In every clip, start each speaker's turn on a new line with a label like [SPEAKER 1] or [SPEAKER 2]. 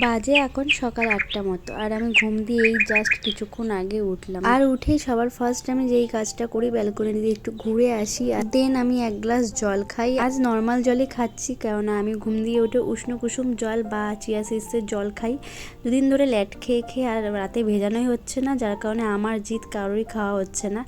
[SPEAKER 1] বাজে এখন সকাল আটটা মতো, আর আমি ঘুম দিয়ে এই জাস্ট কিছুক্ষণ আগে উঠলাম। আর উঠেই সবার ফার্স্ট আমি যেই কাজটা করি ব্যালকনি দিয়ে একটু ঘুরে আসি, আর দেন আমি এক গ্লাস জল খাই। আজ নর্মাল জলই খাচ্ছি, কেননা আমি ঘুম দিয়ে উঠে উষ্ণ কুসুম জল বা চিয়া সিডসের জল খাই। দুদিন ধরে ল্যাট খেয়ে খেয়ে আর রাতে ভেজানোই হচ্ছে না, যার কারণে আমার জিত কারোরই খাওয়া হচ্ছে না।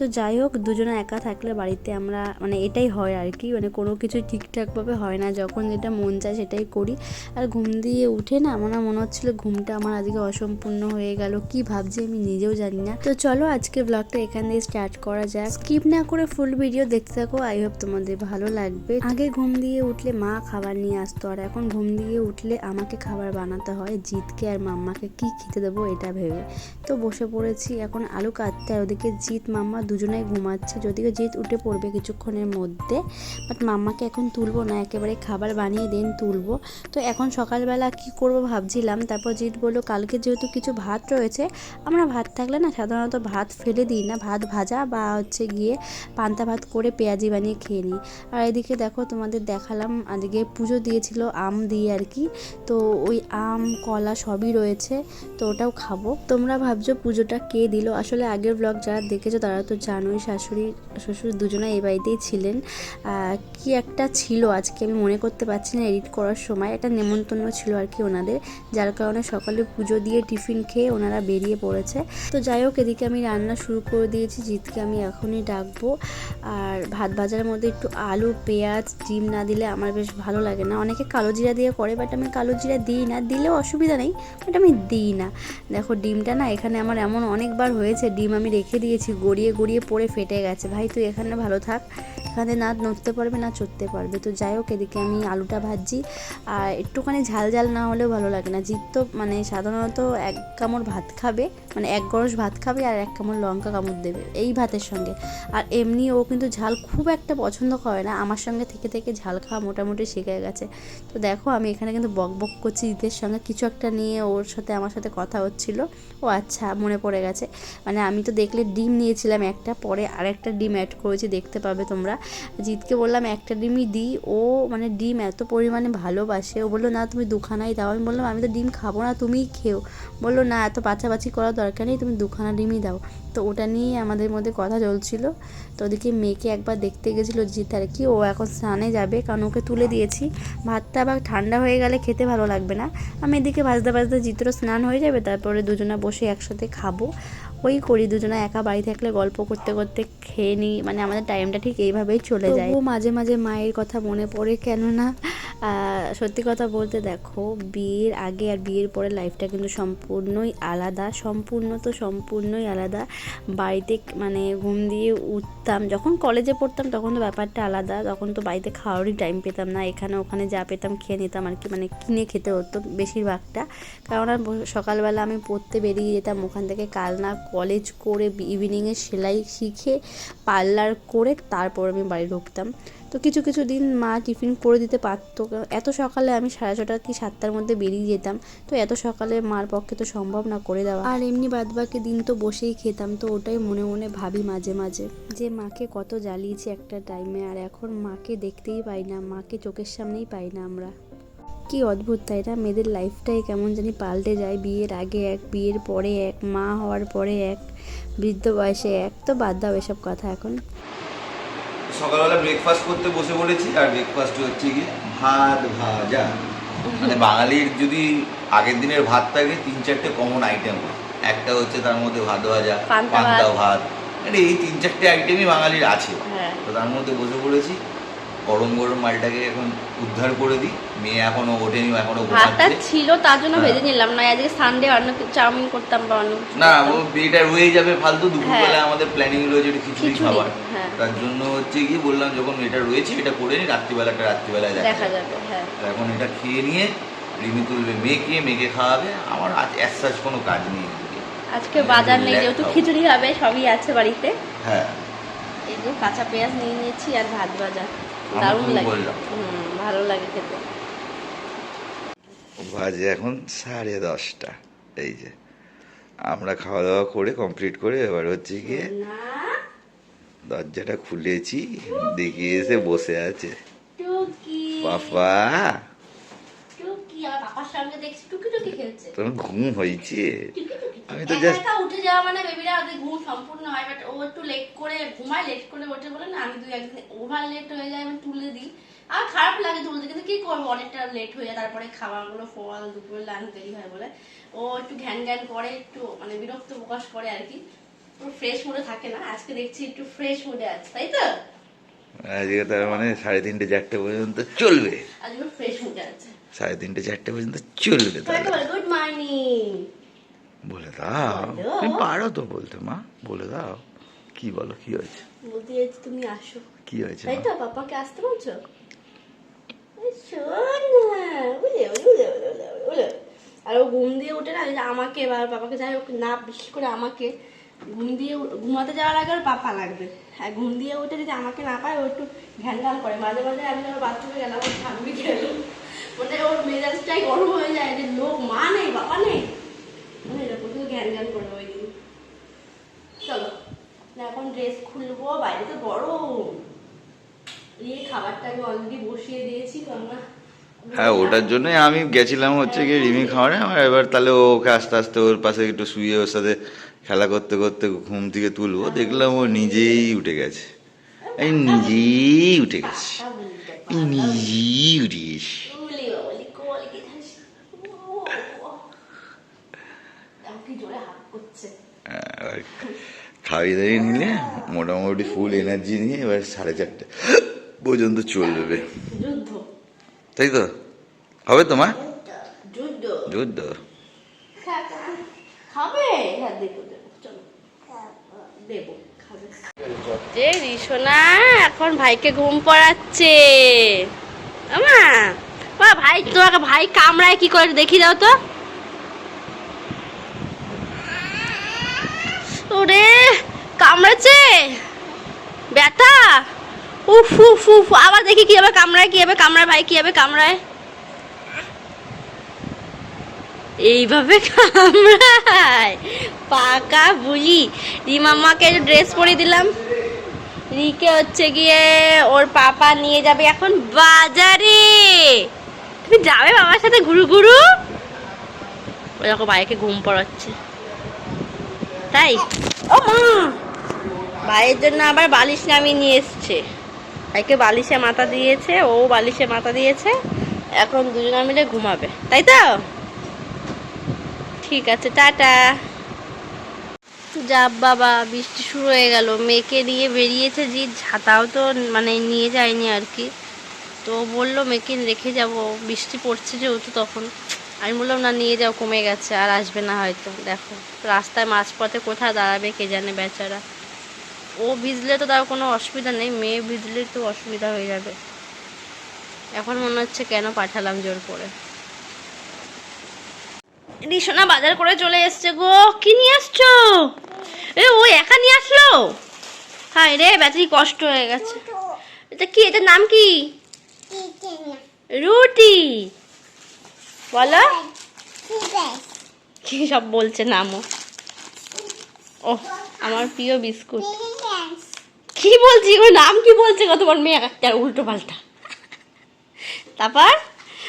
[SPEAKER 1] তো যাই হোক, দুজনে একা থাকলে বাড়িতে আমরা মানে এটাই হয় আর কি। মানে কোনো কিছু ঠিকঠাকভাবে হয় না। যখন যেটা মন চায় সেটাই করি। আর ঘুম দিয়ে উঠে না আমার মনে হচ্ছিল ঘুমটা আমার আজকে অসম্পূর্ণ হয়ে গেল। কি ভাবছি আমি নিজেও জানি না। তো চলো আজকে ব্লগটা এখান দিয়ে স্টার্ট করা যাক। স্কিপ না করে ফুল ভিডিও দেখতে থাকো। আই হোপ তোমাদের ভালো লাগবে। আগে ঘুম দিয়ে উঠলে মা খাবার নিয়ে আসতো। আর এখন ঘুম দিয়ে উঠলে আমাকে খাবার বানাতে হয়। জিতকে আর মাম্মাকে কি খেতে দেবো এটা ভেবে। তো বসে পড়েছি। এখন আলু কাটতে। আর ওদিকে জিত মাম্মা দুজনেই ঘুমাচ্ছে, যদিও জিত উঠে পড়বে কিছুক্ষণের মধ্যে বাট মাম্মাকে এখন তুলবো না, একেবারে খাবার বানিয়ে দেন তুলবো। তো এখন সকালবেলা কি করব ভাবছিলাম, তারপর জিৎ বলল, কালকে যেহেতু কিছু ভাত রয়েছে, আমরা ভাত থাকলে না সাধারণত ভাত ফেলে দিই না, ভাত ভাজা বা হচ্ছে গিয়ে পান্তা ভাত করে পেঁয়াজি বানিয়ে খেয়ে নিই। আর এদিকে দেখো তোমাদের দেখালাম, আজকে পুজো দিয়েছিল আম দিয়ে আর কি, তো ওই আম, কলা সবই রয়েছে, তো ওটাও খাব। তোমরা ভাবছ পুজোটা কে দিল? আসলে আগের ব্লগ যারা দেখেছ তারা তো জানোই শাশুড়ি, শ্বশুর দুজনে এই বাড়িতেই ছিলেন। কি একটা ছিল আজকে আমি মনে করতে পারছি না এডিট করার সময়। একটা নেমন্তন্ন ছিল আর কি ওনাদের, যার কারণে সকালে পুজো দিয়ে টিফিন খেয়ে ওনারা বেরিয়ে পড়েছে। তো যাই হোক, এদিকে আমি রান্না শুরু করে দিয়েছি, জিতকে আমি এখনই ডাকবো। আর ভাত ভাজার মধ্যে একটু আলু, পেঁয়াজ, ডিম না দিলে আমার বেশ ভালো লাগে না। অনেকে কালো জিরা দিয়ে করে, বাট আমি কালো জিরা দিই না। দিলেও অসুবিধা নেই, বাট আমি দিই না। দেখো, ডিমটা না এখানে আমার এমন অনেকবার হয়েছে, ডিম আমি রেখে দিয়েছি, গড়িয়ে গড়িয়ে পড়ে ফেটে গেছে। ভাই তুই এখানে ভালো থাক। এখানে না নড়তে পারবে, না চড়তে পারবে। তো যাই হোক, এদিকে আমি আলুটা ভাজছি। আর একটুখানি ঝাল ঝাল না হলেও ভালো লাগে না। জিত তো মানে সাধারণত এক কামড় ভাত খাবে মানে এক গরস ভাত খাবে আর এক কামড় লঙ্কা কামড় দেবে এই ভাতের সঙ্গে। আর এমনি ও কিন্তু ঝাল খুব একটা পছন্দ করে না। আমার সঙ্গে থেকে থেকে ঝাল খাওয়া মোটামুটি শিখে গেছে। তো দেখো, আমি এখানে কিন্তু বক বক করছি জিতের সঙ্গে। কিছু একটা নিয়ে ওর সাথে, আমার সাথে কথা হচ্ছিল। ও আচ্ছা মনে পড়ে গেছে। মানে আমি তো দেখলে ডিম নিয়েছিলাম একটা, পরে আরেকটা ডিম অ্যাড করেছি, দেখতে পাবে তোমরা। জিতকে বললাম, একটা ডিমই দিই ও মানে ডিম এত পরিমাণে ভালোবাসে। ও বলল, না, তুমি দুখানাই দাও। আমি বললাম, আমি তো ডিম খাব না, তুমিই খেও। বলল, না, এত বাছাবাছি করার দরকার নেই, তুমি দুখানা ডিমই দাও। তো ওটা নিয়ে আমাদের মধ্যে কথা চলছিল। তো ওদিকে মেয়েকে একবার দেখতে গেছিল জিত আর কি, ও এখন স্নানে যাবে? কারণ ওকে তুলে দিয়েছি। ভাতটা আবার ঠান্ডা হয়ে গেলে খেতে ভালো লাগবে না। আমি এদিকে ভাজতে ভাজতে জিতেরও স্নান হয়ে যাবে, তারপরে দুজনা বসে একসাথে খাব। ওই করি, দুজনে একা বাড়ি থাকলে গল্প করতে করতে খেয়ে নিই মানে আমাদের টাইমটা ঠিক এইভাবেই চলে যায়। মাঝে মাঝে মায়ের কথা মনে পড়ে কেননা সত্যি কথা বলতে দেখো, বিয়ের আগে আর বিয়ের পরে লাইফটা কিন্তু সম্পূর্ণই আলাদা, সম্পূর্ণ তো সম্পূর্ণই আলাদা। বাড়িতে মানে ঘুম দিয়ে উঠতাম, যখন কলেজে পড়তাম তখন তো ব্যাপারটা আলাদা, তখন তো বাড়িতে খাওয়ারই টাইম পেতাম না, এখানে ওখানে যা পেতাম খেয়ে নিতাম, আর কি মানে কিনে খেতে হতো বেশিরভাগটা। কারণ সকালবেলা আমি পড়তে বেরিয়ে যেতাম, ওখান থেকে কালনা কলেজ করে ইভিনিংয়ে সেলাই শিখে পার্লার করে তারপর আমি বাড়ি ঢুকতাম। তো কিছু কিছু দিন মা টিফিন করে দিতে পারতো। এত সকালে আমি সাড়ে ছটা কি সাতটার মধ্যে বেরিয়ে যেতাম। তো এত সকালে মার পক্ষে তো সম্ভব না করে দেওয়া। আর এমনি বাদবাকি দিন তো বসেই খেতাম। তো ওটাই মনে মনে ভাবি মাঝে মাঝে। যে মাকে কত জ্বালিয়েছি একটা টাইমে আর এখন মাকে দেখতেই পাই না। মাকে চোখের সামনেই পাই না আমরা। কি অদ্ভুত তাই না? মেয়েদের লাইফটাই কেমন জানি পাল্টে যায়। বিয়ের আগে এক বিয়ের পরে এক মা হওয়ার পরে এক বৃদ্ধ বয়সে এক। তো বাদ দাও এসব কথা এখন।
[SPEAKER 2] সকালবেলা ব্রেকফাস্ট করতে বসে পড়েছি আর ব্রেকফাস্ট হচ্ছে কি ভাত ভাজা। মানে বাঙালির যদি আগের দিনের ভাত থাকে তিন চারটে কমন আইটেম একটা হচ্ছে তার মধ্যে ভাত ভাজা
[SPEAKER 1] পান্তা। ভাত।
[SPEAKER 2] মানে এই তিন চারটে আইটেমই বাঙালির আছে।
[SPEAKER 1] হ্যাঁ।
[SPEAKER 2] তো তার মধ্যে বসে পড়েছি। গরম গরম মালটাকে এখন উদ্ধার করে দিই। মেয়ে এখনও ওঠেনি এখনও
[SPEAKER 3] ভাতটা ছিল তার জন্য
[SPEAKER 2] হ্যাঁ।
[SPEAKER 3] ভেজে নিলাম। না আজকে সানডে অন্য চাউমিন করতাম বা অন্য
[SPEAKER 2] না ও বিয়েটা রয়ে যাবে ফালতু। দুপুরবেলা
[SPEAKER 3] হ্যাঁ।
[SPEAKER 2] আমাদের প্ল্যানিং রয়েছে একটু খিচুড়ি খাবার।
[SPEAKER 3] হ্যাঁ।
[SPEAKER 2] তার জন্য হচ্ছে কি বললাম যখন এটা রয়েছে এটা করে নি রাত্রিবেলাটা রাত্রিবেলায়
[SPEAKER 3] দেখা যাবে। হ্যাঁ।
[SPEAKER 2] এখন এটা খেয়ে নিয়ে রিমি তুলবে মেয়েকে মেয়েকে খাওয়াবে। আমার আজ অ্যাসাজ কোনো কাজ নেই
[SPEAKER 3] আজকে। বাজার নেই যেহেতু খিচুড়ি হবে সবই আছে বাড়িতে।
[SPEAKER 2] হ্যাঁ।
[SPEAKER 3] এই যে কাঁচা পেঁয়াজ নিয়ে নিয়েছি আর ভাত ভাজা। দারুণ লাগে। ভালো লাগে। খেতে।
[SPEAKER 2] বাজে এখন সাড়ে দশটা এই যে। আমরা খাওয়া দাওয়া করে কমপ্লিট করে এবার হচ্ছে গিয়ে দরজাটা খুলেছি দেখি এসে বসে আছে।
[SPEAKER 3] টুকি
[SPEAKER 2] বাবা!
[SPEAKER 3] টুকি আমার পাপার সঙ্গে দেখছি টুকি টুকি খেলছে।
[SPEAKER 2] তোমার ঘুম হয়েছে?
[SPEAKER 3] টুকি টুকি।
[SPEAKER 2] আমি তো
[SPEAKER 3] একা একা উঠে যাওয়া মানে বেবিরা ওদের ঘুম সম্পূর্ণ হয় বাট ও একটু লেট করে ঘুমায় লেট করে ওঠে বলে না আমি দুই একদিন ওভার লেট হয়ে যায় আমি তুলে দিই। আর খারাপ লাগে তুলতে কিন্তু কি করব? অনেকটা লেট হয়ে যায় তারপরে খাবারগুলো ফল দুপুরে লাঞ্চ দেরি হয় বলে। ও একটু ঘ্যান ঘ্যান করে একটু মানে বিরক্ত প্রকাশ করে আর কি। পুরো ফ্রেশ মুডে থাকে না আজকে দেখছি একটু ফ্রেশ মুডে আছে তাই তো?
[SPEAKER 2] আজকে তার মানে সাড়ে তিনটে চারটে পর্যন্ত চলবে।
[SPEAKER 3] আজকে ফ্রেশ মুডে আছে।
[SPEAKER 2] সাড়ে তিনটে চারটে পর্যন্ত চলবে তাহলে
[SPEAKER 3] গুড মর্নিং
[SPEAKER 2] বলে দাও। তুমি পারো তো বলতে মা। বলে দাও। কি বলো কি হয়েছে?
[SPEAKER 3] বলতে যাচ্ছি তুমি আসো।
[SPEAKER 2] কি হয়েছে
[SPEAKER 3] তাই তো পাপাকে আসতে বলছো। আর ও ঘুম দিয়ে উঠে না আমাকে এবার বাবাকে যাই হোক না বিশেষ করে আমাকে ঘুম দিয়ে ঘুমাতে যাওয়ার আগে ওর পাপা লাগবে। আর ঘুম দিয়ে উঠে যদি আমাকে না পায় ও একটু ঘ্যান করে। মাঝে মাঝে আমি ওর বাথরুমে গেলাম ঠাকুরি খেলো মানে ওর মেজাজটাই গরম হয়ে যায় যে লোক মা নেই বাবা নেই। মানে এরকম শুধু ঘ্যান ঘ্যান করে ওই দিন। চলো এখন ড্রেস খুলবো বাইরে তো গরম। আমি অলরেডি বসিয়ে দিয়েছি কেননা
[SPEAKER 2] হ্যাঁ ওটার জন্যই আমি গেছিলাম হচ্ছে গিয়ে রিমি খাওয়ারে আমার এবার তাহলে ওকে আস্তে আস্তে ওর পাশে একটু শুয়ে ওর সাথে খেলা করতে করতে ঘুম থেকে তুলবো। দেখলাম ও নিজেই উঠে গেছে। এই নিজেই উঠে গেছে। নিজেই উঠে গেছে
[SPEAKER 3] বলি বলি কোল কি ধাস কি জোরে হাত করছে
[SPEAKER 2] আর খাইয়ে দাইয়ে নিলে মোটামুটি ফুল এনার্জি নিয়ে এবার সাড়ে চারটে পর্যন্ত চলবে। তাই তো? হবে তো মা
[SPEAKER 3] যুদ্ধ।
[SPEAKER 2] যুদ্ধ
[SPEAKER 3] খাবে। হ্যাঁ খাবে। যে রিসোনা এখন ভাইকে ঘুম পড়াচ্ছে। আমা বা ভাই তোমাকে ভাই কামড়ায় কি করে দেখি দাও তো। ওরে, কামড়াচ্ছে? ব্যথা? উফ উফ উফ, আবার দেখি কীভাবে কামড়ায় কীভাবে কামড়ায় ভাই, কীভাবে কামড়ায়? এইভাবে কামড়ায়। পাকা বুলি। রিমাম্মাকে ড্রেস পরে দিলাম। রিকে হচ্ছে গিয়ে ওর পাপা নিয়ে যাবে এখন বাজারে। তুমি যাবে বাবার সাথে ঘুরু ঘুরু? ওই দেখো ভাইকে ঘুম পড়াচ্ছে। তাই? ও মা! ভাইয়ের জন্য আবার বালিশ নামিয়ে নিয়ে এসছে। ভাইকে বালিশে মাথা দিয়েছে, ও বালিশে মাথা দিয়েছে, এখন দুজনে মিলে ঘুমাবে। তাই তো? ঠিক আছে, টাটা। যা বাবা, বৃষ্টি শুরু হয়ে গেল। মেয়েকে নিয়ে বেরিয়েছে যে ছাতাও তো মানে নিয়ে যায়নি আর কি। তো বলল, মেয়েকে রেখে যাব, বৃষ্টি পড়ছে যেহেতু তখন। আমি বললাম না নিয়ে যাও কমে গেছে আর আসবে না হয়তো। দেখো রাস্তায় মাঝপথে কোথায় দাঁড়াবে কে জানে বেচারা। ও ভিজলে তো তার কোনো অসুবিধা নেই মেয়ে ভিজলে তো অসুবিধা হয়ে যাবে। এখন মনে হচ্ছে কেন পাঠালাম জোর করে। রিসোনা বাজার করে চলে এসছে গো। কি নিয়ে আসছো? এ ও একা নিয়ে আসলো? হায় রে ব্যাটারি কষ্ট হয়ে গেছে। এটা কি এটার নাম কি? রুটি। বলো কি সব বলছে নামও ও আমার প্রিয় বিস্কুট কি বলছি ওর নাম কি বলছে গো তোমার মেয়ে একটা উল্টো পাল্টা তারপর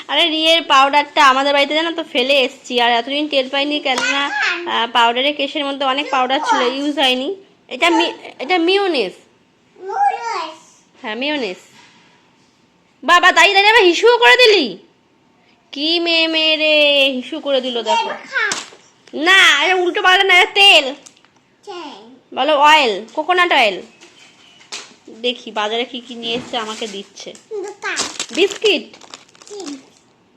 [SPEAKER 3] আরে রিয়ের পাউডারটা আমাদের বাড়িতে জানো তো ফেলে এসছি আর এতদিন টের পাইনি কেননা পাউডারের কেসের মধ্যে অনেক পাউডার ছিল ইউজ হয়নি এটা এটা মিউনিস হ্যাঁ মিউনিস বাবা তাই তাই আবার হিসুও করে দিলি কি মেয়ে মেয়ে রে? হিসু করে দিল দেখো। না এটা উল্টো পাল্টা না তেল। বলো অয়েল কোকোনাট অয়েল দেখি বাজারে কি কি নিয়ে এসছে আমাকে দিচ্ছে। বিস্কিট।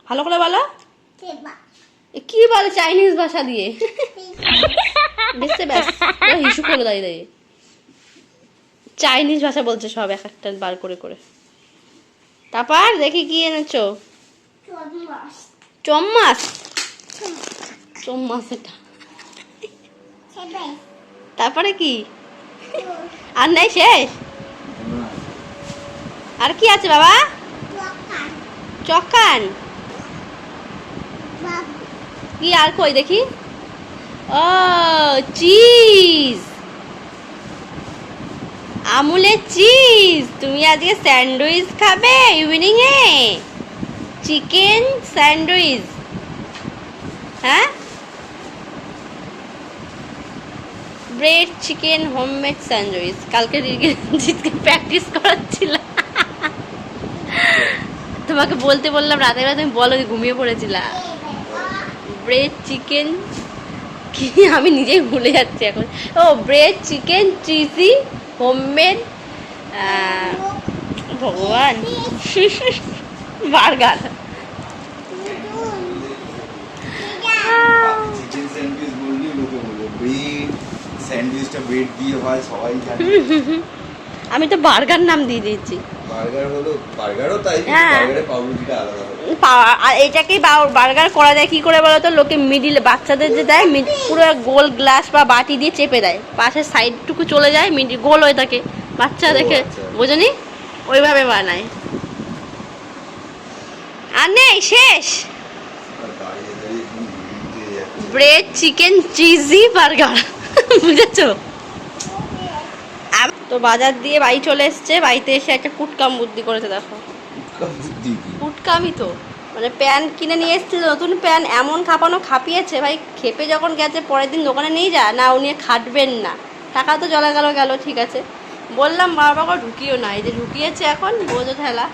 [SPEAKER 3] ভালো করে বলো। এ কি বলে চাইনিজ ভাষা দিয়ে? বুঝতে ব্যাস হিসু করে দাঁড়িয়ে দাঁড়িয়ে চাইনিজ ভাষা বলছে সব এক একটা বার করে করে। তারপর দেখি কি এনেছো। চম্মাস চম্মাস এটা। তারপরে কি? আর নাই শেষ? আর কি আছে বাবা? চকান কি আর কই দেখি? ও চিজ। আমুলের চিজ। তুমি আজকে স্যান্ডউইচ খাবে ইভিনিং এ চিকেন স্যান্ডউইচ। হ্যাঁ? Bread, chicken, homemade sandwich. কালকে জিতকে প্র্যাকটিস করাচ্ছিলাম। তোমাকে বলতে বললাম, রাতে বেলা তুমি বলো ঘুমিয়ে পড়েছিলা ব্রেড, চিকেন, কি? আমি নিজেই ভুলে যাচ্ছি এখন। ও, ব্রেড, চিকেন, চিজি, হোমমেড ভগবান। বার্গার।
[SPEAKER 2] চিকেন স্যান্ডউইচ বললি লোকে বলবে ব্রেড স্যান্ডউইচটা ব্রেড দিয়ে হয় সবাই জানে
[SPEAKER 3] আমি তো বার্গার নাম দিয়ে দিয়েছি।
[SPEAKER 2] বার্গার হলো বার্গারও তাই
[SPEAKER 3] হ্যাঁ।
[SPEAKER 2] পাউরুটিটা আলাদা
[SPEAKER 3] পা- আর এটাকেই বার্গার করা যায় কি করে বলো তো লোকে মিডিল বাচ্চাদের যে দেয় পুরো গোল গ্লাস বা বাটি দিয়ে চেপে দেয়। পাশের সাইডটুকু চলে যায় মিডিল গোল হয়ে থাকে। বাচ্চা দেখে
[SPEAKER 2] আচ্ছা।
[SPEAKER 3] বোঝনি? ওইভাবে বানায়। আর নেই শেষ। ব্রেড চিকেন চিজি বার্গার বুঝেছ? তো বাজার দিয়ে বাড়ি চলে এসছে বাড়িতে এসে একটা কুটকাম বুদ্ধি করেছে দেখো।
[SPEAKER 2] উৎকাম বুদ্ধি কি?
[SPEAKER 3] কুটকামি তো। মানে প্যান কিনে নিয়ে এসেছিল নতুন প্যান এমন খাপানো খাপিয়েছে ভাই খেপে যখন গেছে পরের দিন দোকানে নিয়ে যা না উনি খাটবেন না। টাকা তো জলা গেল গেল ঠিক আছে। বললাম বাবা করে ঢুকিও না। এই যে ঢুকিয়েছে এখন বোঝো ঠেলা।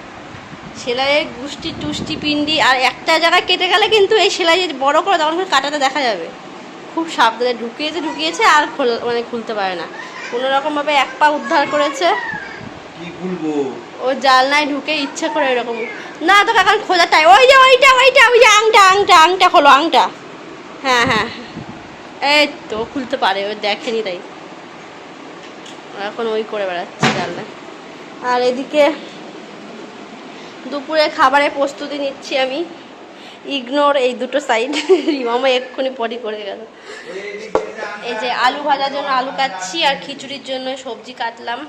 [SPEAKER 3] সেলাইয়ের গুষ্টি টুষ্টি পিন্ডি আর একটা জায়গায় কেটে গেলে কিন্তু এই সেলাই যে বড় করে তখন কাটাতে দেখা যাবে। খুব সাবধানে ঢুকিয়েছে ঢুকিয়েছে আর খোল মানে খুলতে পারে না। কোনো রকমভাবে এক পা উদ্ধার করেছে।
[SPEAKER 2] কি খুলবো?
[SPEAKER 3] ও জালনায় ঢুকে ইচ্ছে করে এরকম। না তো এখন খোঁজার টাইম ওই যে ওইটা ওইটা ওই যে আংটা আংটা আংটা খোলো আংটা। হ্যাঁ হ্যাঁ এই তো খুলতে পারে ও দেখেনি তাই। এখন ওই করে বেড়াচ্ছে জানলায়। আর এদিকে দুপুরে খাবারের প্রস্তুতি নিচ্ছি আমি। ইগনোর এই দুটো সাইড রিমামা এক্ষুনি পটি করে গেল। এই যে আলু ভাজার জন্য আলু কাটছি আর খিচুড়ির জন্য সবজি কাটলাম।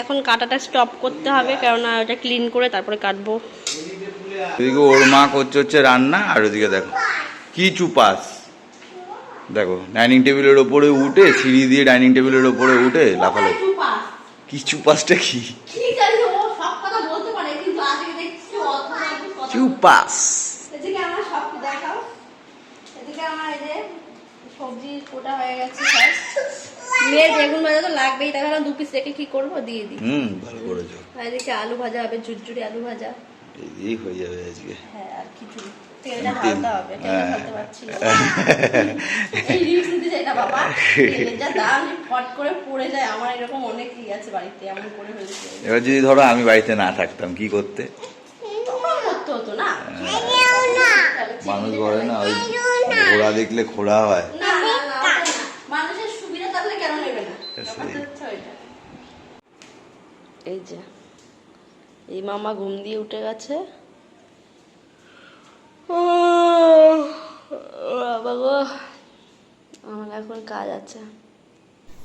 [SPEAKER 3] এখন কাটাটা স্টপ করতে হবে কেননা ওটা ক্লিন করে তারপরে কাটবো।
[SPEAKER 2] এদিকে ওর মা করছে হচ্ছে রান্না আর ওদিকে দেখো কি চুপাস। দেখো ডাইনিং টেবিলের ওপরে উঠে সিঁড়ি দিয়ে ডাইনিং টেবিলের ওপরে উঠে লাফালো। কি চুপাসটা কি? চুপাস
[SPEAKER 3] এদিকে আমার সব দেখাও। এদিকে আমার এই যে সবজি কোটা হয়ে গেছে। বেগুন ভাজা তো লাগবেই তাই ভাবলাম দু পিস রেখে কি করব? দিয়ে দিই।
[SPEAKER 2] হুম ভালো করেছ।
[SPEAKER 3] এদিকে আলু ভাজা হবে ঝুরঝুরি আলু ভাজা।
[SPEAKER 2] এই হয়ে যাবে আজকে।
[SPEAKER 3] হ্যাঁ আর তেলটা। হবে তেলটা
[SPEAKER 2] হ্যাঁ।
[SPEAKER 3] পারছি এই রিস্ক নিতে চাই না বাবা। তেলের যা দাম ফট করে পড়ে যায় আমার এরকম অনেক ই আছে বাড়িতে এমন করে হয়েছে
[SPEAKER 2] এবার যদি ধরো আমি বাড়িতে না থাকতাম কি করতে?
[SPEAKER 3] হতো না।
[SPEAKER 2] মানুষ বলে না ওই ঘোড়া দেখলে খোড়া হয়।
[SPEAKER 3] মানুষের সুবিধা থাকলে কেন নেবে না। এই যে এই মামা ঘুম দিয়ে উঠে গেছে। ও বাবা গো আমার এখন কাজ আছে।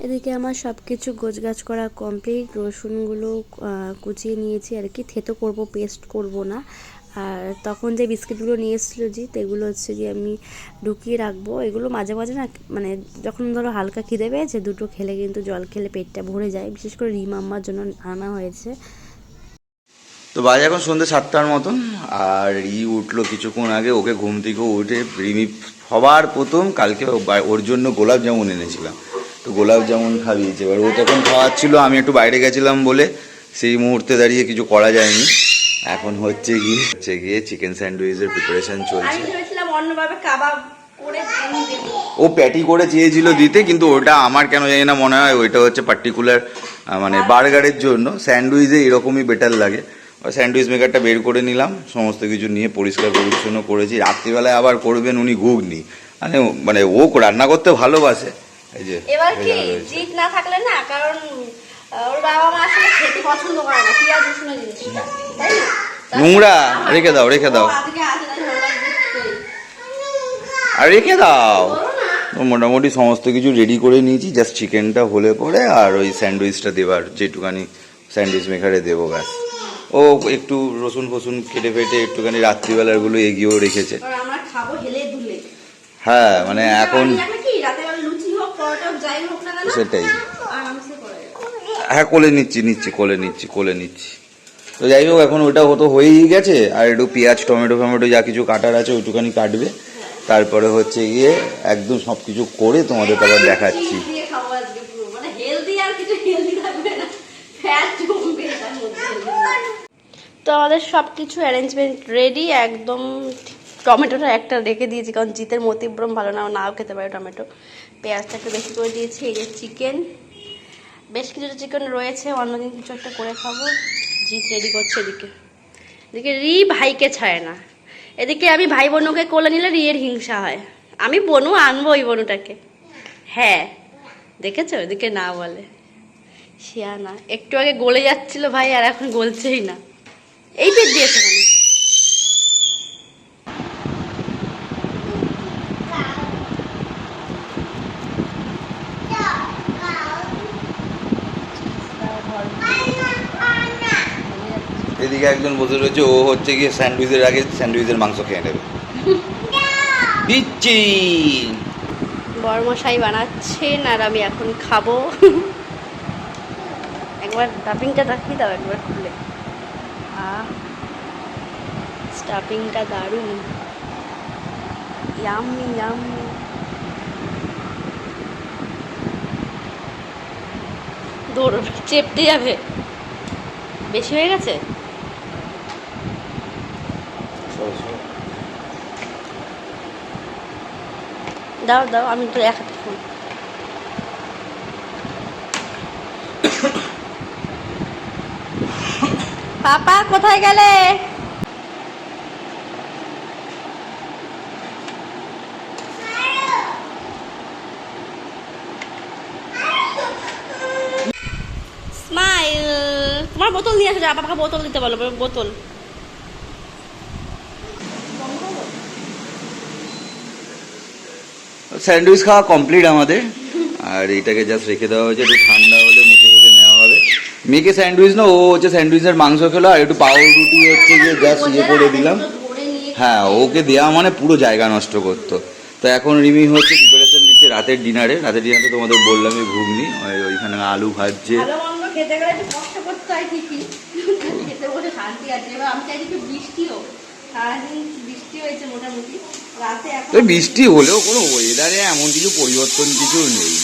[SPEAKER 1] এদিকে আমার সব কিছু গোছগাছ করা কমপ্লিট রসুনগুলো কুচিয়ে নিয়েছি আর কি। থেতো করব পেস্ট করব না। আর তখন যে বিস্কিটগুলো নিয়ে এসেছিল জি তো এগুলো হচ্ছে যে আমি ঢুকিয়ে রাখব। এগুলো মাঝে মাঝে না মানে যখন ধরো হালকা খিদে পেয়েছে, দুটো খেলে কিন্তু জল খেলে পেটটা ভরে যায়। বিশেষ করে রিমাম্মার জন্য আনা হয়েছে।
[SPEAKER 2] তো বাজে এখন সন্ধ্যে সাতটার মতন, আর ই উঠল কিছুক্ষণ আগে। ওকে ঘুম থেকে উঠে রিমি সবার প্রথম কালকে ওর জন্য গোলাপ জামুন এনেছিলাম। তো গোলাপ জামুন খাইয়েছে এবার ও তখন খাওয়াচ্ছিল, আমি একটু বাইরে গেছিলাম বলে সেই মুহূর্তে দাঁড়িয়ে কিছু করা যায়নি। এখন হচ্ছে গিয়ে হচ্ছে গিয়ে চিকেন স্যান্ডউইচের প্রিপারেশন চলছে।
[SPEAKER 3] অন্যভাবে কাবাব করে
[SPEAKER 2] ও প্যাটি করে চেয়েছিল দিতে কিন্তু ওটা আমার কেন জানি না মনে হয় ওইটা হচ্ছে পার্টিকুলার মানে বার্গারের জন্য। স্যান্ডউইচে এরকমই বেটার লাগে। স্যান্ডউইচ মেকারটা বের করে নিলাম সমস্ত কিছু নিয়ে পরিষ্কার পরিচ্ছন্ন করেছি। রাত্রিবেলায় আবার করবেন উনি ঘুগনি। মানে মানে ও রান্না করতে ভালোবাসে। এই যে
[SPEAKER 3] এবার কি। জিত না থাকলে না কারণ ওর বাবা মা আসলে খেতে পছন্দ করে না পেঁয়াজ রসুন জিনিসটা। তার-
[SPEAKER 2] নোংরা রেখে দাও রেখে দাও। আর রেখে দাও। মোটামুটি সমস্ত কিছু রেডি করে নিয়েছি জাস্ট চিকেনটা হলে পরে আর ওই স্যান্ডউইচটা দেবার যেটুকানি স্যান্ডউইচ মেকারে দেবো ব্যাস। ও একটু রসুন ফসুন কেটে ফেটে একটুখানি রাত্রিবেলারগুলো এগিয়েও রেখেছে। হ্যাঁ মানে এখন সেটাই। হ্যাঁ কোলে নিচ্ছি নিচ্ছি কোলে নিচ্ছি কোলে নিচ্ছি। তো যাই হোক এখন ওটা হতো হয়েই গেছে আর একটু পেঁয়াজ টমেটো ফমেটো যা কিছু কাটার আছে ওইটুখানি কাটবে। তারপরে হচ্ছে গিয়ে একদম সব কিছু করে তোমাদের তারপর দেখাচ্ছি।
[SPEAKER 3] দিয়ে খাব আজকে পুরো। মানে হেলদি আর কিছু হেলদি থাকবে না। ফ্যাট জমবে তার মধ্যে তো আমাদের সব কিছু অ্যারেঞ্জমেন্ট রেডি একদম টমেটোটা একটা রেখে দিয়েছি কারণ জিতের মতিভ্রম ভালো না নাও খেতে পারে টমেটো। পেঁয়াজটা একটু বেশি করে দিয়েছি এই যে চিকেন বেশ কিছুটা চিকেন রয়েছে। অন্যদিন কিছু একটা করে খাব। জিত রেডি করছে এদিকে। এদিকে রি ভাইকে ছাড়ে না। এদিকে আমি ভাই বোনকে কোলে নিলে রিয়ের হিংসা হয়। আমি বনু আনব ওই বনুটাকে। হ্যাঁ দেখেছ? ওদিকে না বলে। শিয়া না একটু আগে গলে যাচ্ছিল ভাই, আর এখন গলছেই না। এই পেট দিয়েছে কেন
[SPEAKER 2] এদিকে একজন বসে রয়েছে ও হচ্ছে গিয়ে স্যান্ডউইচের আগে স্যান্ডউইচের মাংস খেয়ে নেবে। দিচ্ছি।
[SPEAKER 3] বরমশাই বানাচ্ছেন আর আমি এখন খাব। একবার স্টাফিংটা দেখিয়ে দাও একবার খুলে। স্টাফিংটা দারুণ। Yummy yummy. দৌড়বে চেপটে যাবে। বেশি হয়ে গেছে? দাও দাও, আমি তো এক হাতে ফোন পাপা, কোথায় গেলে? তোমার বোতল নিয়ে আসো যা পাপাকে বোতল দিতে বলো, বোতল।
[SPEAKER 2] স্যান্ডউইচ খাওয়া কমপ্লিট আমাদের। আর এটাকে জাস্ট রেখে দেওয়া হয়েছে একটু ঠান্ডা হলে মুখে বুঝে নেওয়া হবে। মেয়েকে স্যান্ডউইচ না ও হচ্ছে স্যান্ডউইচের মাংস খেলো আর একটু পাউরুটি হচ্ছে গিয়ে জাস্ট ইয়ে করে দিলাম। হ্যাঁ ওকে দেওয়া মানে পুরো জায়গা নষ্ট করতো। তো এখন রিমি হচ্ছে প্রিপারেশন দিচ্ছে রাতের ডিনারে রাতের ডিনারে তোমাদের বললাম এই ঘুগনি ওইখানে আলু ভাজছে।
[SPEAKER 3] হয় বৃষ্টি হয়েছে মোটামুটি।
[SPEAKER 2] বৃষ্টি হলেও কোনো ওয়েদারে এমন কিছু পরিবর্তন কিছু নেই।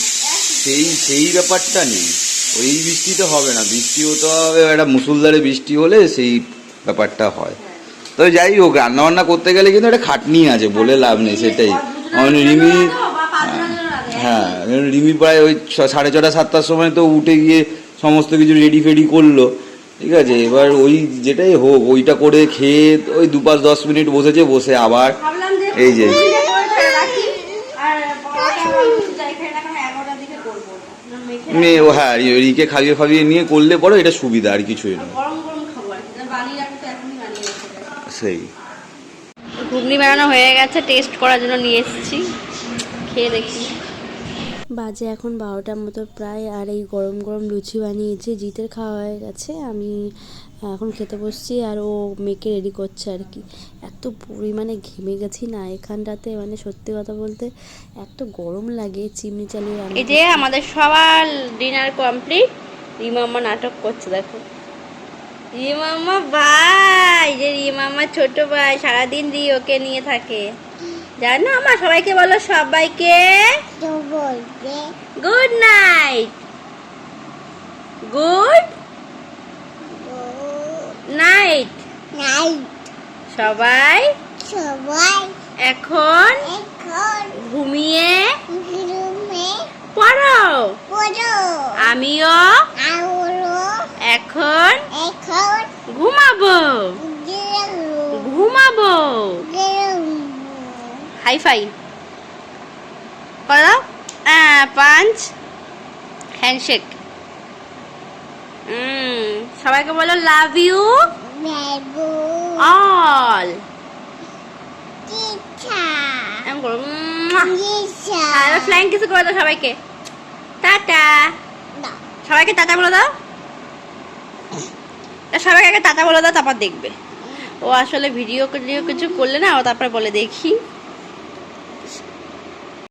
[SPEAKER 2] সেই সেই ব্যাপারটা নেই। ওই বৃষ্টিতে হবে না। বৃষ্টি হতে হবে, একটা মুসুলধারে বৃষ্টি হলে সেই ব্যাপারটা হয়। তবে যাই হোক রান্না বান্না করতে গেলে কিন্তু একটা খাটনি আছে, বলে লাভ নেই, সেটাই। রিমি হ্যাঁ রিমি প্রায় ওই সাড়ে ছটা, সাতটার সময় তো উঠে গিয়ে সমস্ত কিছু রেডি ফেডি করল। ঠিক আছে? এবার ওই যেটাই হোক, ওইটা করে খেয়ে ওই দু পাঁচ, দশ মিনিট বসেছে, বসে আবার এই যে।
[SPEAKER 3] না। না,
[SPEAKER 2] মেয়ে ও হ্যাঁ রিকে খাইয়ে ফাইয়ে নিয়ে করলে পরে এটা সুবিধা আর কিছুই
[SPEAKER 3] রাখতে
[SPEAKER 2] সেই।
[SPEAKER 3] ঘুগনি বানানো হয়ে গেছে টেস্ট করার জন্য নিয়ে এসেছি। খেয়ে দেখি।
[SPEAKER 1] বাজে এখন বারোটার মতো প্রায় আর এই গরম গরম লুচি বানিয়েছি জিতের খাওয়া হয়ে গেছে। আমি এখন খেতে বসছি আর ও মেয়েকে রেডি করছে আর কি। এত পরিমাণে ঘেমে গেছি না এখানটাতে মানে সত্যি কথা বলতে এত গরম লাগে চিমনি চালিয়ে
[SPEAKER 3] এই যে আমাদের সবার ডিনার কমপ্লিট রিমাম্মা নাটক করছে দেখো। রিমাম্মা ভাই যে রিমাম্মা ছোট ভাই সারাদিন রি ওকে নিয়ে থাকে। জানো আমার সবাইকে বলো সবাইকে good night good night night সবাই সবাই এখন ঘুমিয়ে পড়ো। আমিও এখন ঘুমাবো। ঘুমাবো। হাই ফাই করে পাঞ্চ। হ্যান্ডশেক সবাইকে বলো লাভ ইউ অল ফ্লাইং কিছু করে দাও সবাইকে। টাটা। সবাইকে টাটা বলে দাও। সবাইকে আগে টাটা বলে দাও তারপর দেখবে। ও আসলে ভিডিও ভিডিও কিছু করলে না ও তারপরে বলে দেখি।